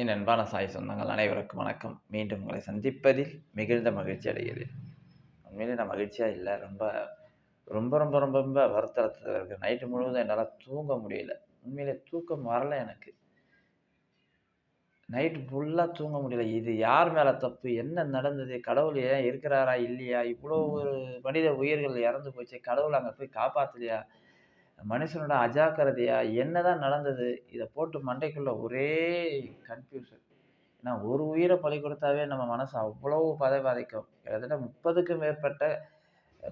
என் அன்பான சாய் சொந்தங்கள் அனைவருக்கும் வணக்கம். மீண்டும் உங்களை சந்திப்பதில் மிகுந்த மகிழ்ச்சி அடைகிறேன். உண்மையிலே நான் மகிழ்ச்சியாக இல்லை. ரொம்ப ரொம்ப ரொம்ப ரொம்ப ரொம்ப வருத்தத்தில் இருக்குது நைட்டு முழுவதும் என்னால் தூங்க முடியல. உண்மையிலே தூக்கம் வரல எனக்கு. நைட்டு ஃபுல்லாக தூங்க முடியல. இது யார் மேலே தப்பு? என்ன நடந்தது? கடவுள் ஏன் இருக்கிறாரா? இல்லையா? இவ்வளோ ஒரு மனித உயிர்கள் இறந்து போச்சு. கடவுள் அங்கே போய் காப்பாற்றலையா மனுஷனோட அஜாக்கிரதையா என்னதான் நடந்தது இதை போட்டு மண்டைக்குள்ள ஒரே கன்ஃபியூஷன் ஏன்னா ஒரு உயிரை பலி கொடுத்தாவே நம்ம மனசு அவ்வளோ பதை பாதிக்கும் கிட்டத்தட்ட முப்பதுக்கும் மேற்பட்ட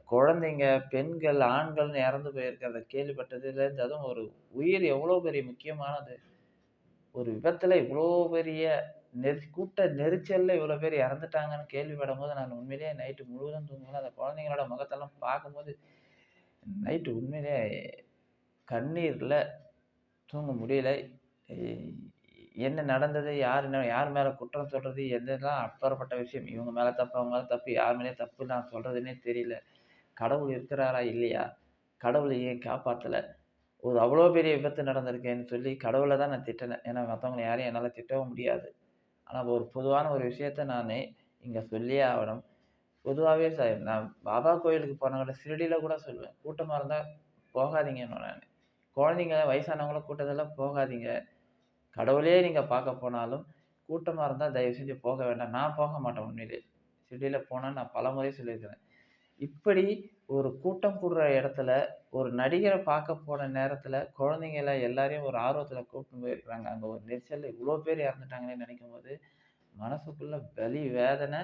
குழந்தைங்க பெண்கள் ஆண்கள்னு இறந்து போயிருக்கிறத கேள்விப்பட்டதுலேருந்து அதுவும் ஒரு உயிர் எவ்வளோ பெரிய முக்கியமானது? ஒரு விபத்தில் இவ்வளோ பெரிய நெரி கூட்ட நெரிச்சலில் இவ்வளோ பேர் இறந்துட்டாங்கன்னு கேள்விப்படும் போது நான் உண்மையிலேயே நைட்டு முழுவதும் தூங்குவேன். அந்த குழந்தைங்களோட முகத்தெல்லாம் பார்க்கும்போது நைட்டு உண்மையிலே கண்ணீரில் தூங்க முடியல. என்ன நடந்தது யார் என்ன யார் மேலே குற்றம் சொல்கிறது எதெல்லாம் அப்பாற்பட்ட விஷயம். இவங்க மேலே தப்பு அவங்க மேலே தப்பு யார் மேலே தப்பு நான் சொல்கிறதுனே தெரியல. கடவுள் இருக்கிறாரா இல்லையா? கடவுள் ஏன் காப்பாற்றலை ஒரு அவ்வளோ பெரிய விபத்து நடந்திருக்கேன்னு சொல்லி கடவுளை தான் நான் திட்டினேன். ஏன்னா மற்றவங்களை யாரையும் என்னால் திட்டவும் முடியாது. ஆனால் ஒரு பொதுவான ஒரு விஷயத்த நான் இங்கே சொல்லியே ஆகணும். பொதுவாகவே நான் பாபா கோயிலுக்கு போனவங்கள சிறுடியில் கூட சொல்லுவேன். கூட்டமாக இருந்தால் போகாதீங்கன்னு நான் குழந்தைங்க வயசானவங்கள கூட்டத்தில் போகாதீங்க. கடவுளே நீங்கள் பார்க்க போனாலும் கூட்டமாக இருந்தால் தயவு செஞ்சு போக வேண்டாம். நான் போக மாட்டேன் உண்மையிலே. சிட்டியில் போனால் நான் பல முறை சொல்லியிருக்கிறேன். இப்படி ஒரு கூட்டம் கூடுற இடத்துல ஒரு நடிகரை பார்க்க போன நேரத்தில் குழந்தைங்கள எல்லாரையும் ஒரு ஆர்வத்தில் கூப்பிட்டு போயிருக்கிறாங்க. அங்கே ஒரு நெரிசல் இவ்வளோ பேர் இறந்துட்டாங்கன்னு நினைக்கும் போது மனசுக்குள்ள வலி வேதனை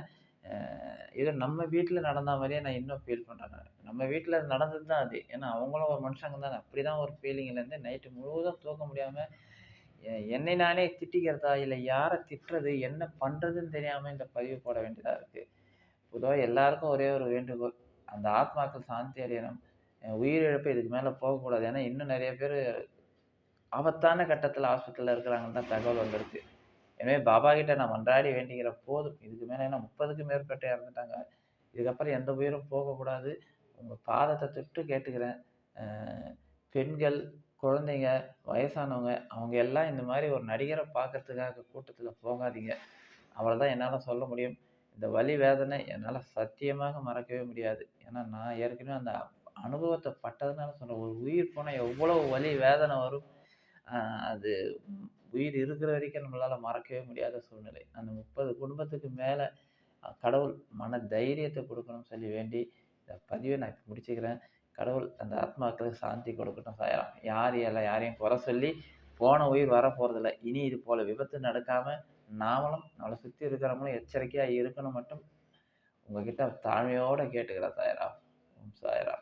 இதை நம்ம வீட்டில் நடந்த மாதிரியே நான் இன்னும் ஃபீல் பண்ணுறேன் நம்ம வீட்டில் நடந்தது தான் அது. ஏன்னா அவங்களும் ஒரு மனுஷங்க தான். அப்படி தான் ஒரு ஃபீலிங்லேருந்து நைட்டு முழுவதும் தூக்க முடியாமல் என்னை நானே திட்டிக்கிறதா இல்லை யாரை திட்டுறது என்ன பண்ணுறதுன்னு தெரியாமல் இந்த பதிவு போட வேண்டியதாக இருக்குது பொதுவாக எல்லாருக்கும் ஒரே ஒரு வேண்டுகோள். அந்த ஆத்மாக்கள் சாந்தி அடையணும். உயிரிழப்பு இதுக்கு மேலே போகக்கூடாது. ஏன்னா இன்னும் நிறைய பேர் ஆபத்தான கட்டத்தில் ஹாஸ்பிட்டலில் இருக்கிறாங்கன்னு தான் தகவல் வந்திருக்கு. எனவே பாபா கிட்ட நான் மன்றாடி வேண்டிக்கிற போதும் இதுக்கு மேலே ஏன்னா முப்பதுக்கும் மேற்பட்ட இறந்துட்டாங்க. இதுக்கப்புறம் எந்த உயிரும் போகக்கூடாது. உங்கள் பாதத்தை தொட்டு கேட்டுக்கிறேன். பெண்கள் குழந்தைங்க வயசானவங்க அவங்க எல்லாம் இந்த மாதிரி ஒரு நடிகரை பார்க்கறதுக்காக கூட்டத்தில் போகாதீங்க. அவ்வளோதான் என்னால் சொல்ல முடியும். இந்த வலி வேதனை என்னால் சத்தியமாக மறக்கவே முடியாது. ஏன்னா நான் ஏற்கனவே அந்த அனுபவத்தை பட்டதுனால சொல்கிறேன் ஒரு உயிர் போனால் எவ்வளோ வலி வேதனை வரும். அது உயிர் இருக்கிற வரைக்கும் நம்மளால் மறக்கவே முடியாத சூழ்நிலை. அந்த முப்பது குடும்பத்துக்கு மேலே கடவுள் மன தைரியத்தை கொடுக்கணும்னு சொல்லி வேண்டி இந்த பதிவை நான் இப்போ முடிச்சுக்கிறேன். கடவுள் அந்த ஆத்மாக்களுக்கு சாந்தி கொடுக்கட்டும் சாயலாம் யார் எல்லாம் யாரையும் குறை சொல்லி போன உயிர் வர போகிறதில்ல இனி இது போல் விபத்து நடக்காமல் நாமளும் நம்மளை சுற்றி இருக்கிறவங்களும் எச்சரிக்கையாக இருக்கணும் மட்டும். உங்ககிட்ட தாழ்மையோடு கேட்டுக்கிறேன் சாயரா சாயரா